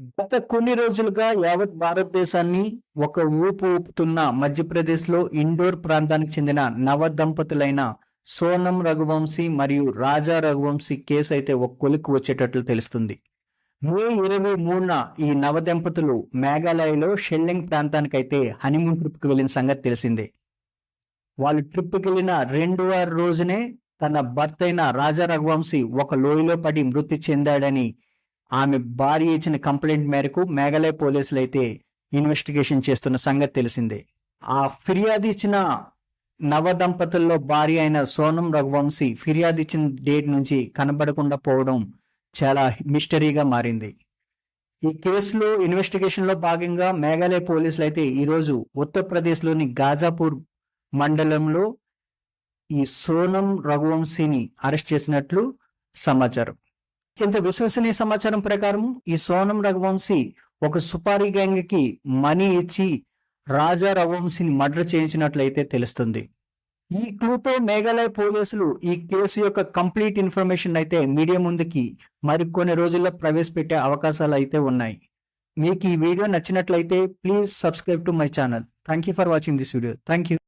గత కొన్ని రోజులుగా యావత్ భారతదేశాన్ని ఒక ఊపు ఊపుతున్న మధ్యప్రదేశ్లో ఇండోర్ ప్రాంతానికి చెందిన నవ దంపతులైన సోనం రఘువంశీ మరియు రాజా రఘువంశీ కేసు అయితే ఒక కొలిక్కి వచ్చేటట్లు తెలుస్తుంది. మే ఇరవై మూడున ఈ నవ దంపతులు మేఘాలయలో షెల్లింగ్ ప్రాంతానికైతే హనీమూన్ ట్రిప్కి వెళ్ళిన సంగతి తెలిసిందే. వాళ్ళు ట్రిప్కి వెళ్ళిన రెండవ రోజునే తన భర్త అయిన రాజా రఘువంశీ ఒక లోయలో పడి మృతి చెందాడని ఆమె భార్య ఇచ్చిన కంప్లైంట్ మేరకు మేఘాలయ పోలీసులు అయితే ఇన్వెస్టిగేషన్ చేస్తున్న సంగతి తెలిసిందే. ఆ ఫిర్యాదు ఇచ్చిన నవ దంపతుల్లో భార్య అయిన సోనం రఘువంశీ ఫిర్యాదు ఇచ్చిన డేట్ నుంచి కనబడకుండా పోవడం చాలా మిస్టరీగా మారింది. ఈ కేసులో ఇన్వెస్టిగేషన్లో భాగంగా మేఘాలయ పోలీసులు అయితే ఈరోజు ఉత్తరప్రదేశ్లోని గాజాపూర్ మండలంలో ఈ సోనం రఘువంశీని అరెస్ట్ చేసినట్లు సమాచారం. అత్యంత విశ్వసనీయ సమాచారం ప్రకారం ఈ సోనం రఘువంశీ ఒక సుపారీ గ్యాంగ్కి మనీ ఇచ్చి రాజా రఘువంశీని మర్డర్ చేయించినట్లయితే తెలుస్తుంది. ఈ క్లూతో మేఘాలయ పోలీసులు ఈ కేసు యొక్క కంప్లీట్ ఇన్ఫర్మేషన్ అయితే మీడియా ముందుకి మరికొన్ని రోజుల్లో ప్రవేశపెట్టే అవకాశాలు అయితే ఉన్నాయి. మీకు ఈ వీడియో నచ్చినట్లయితే please subscribe to my channel. Thank you for watching this video. Thank you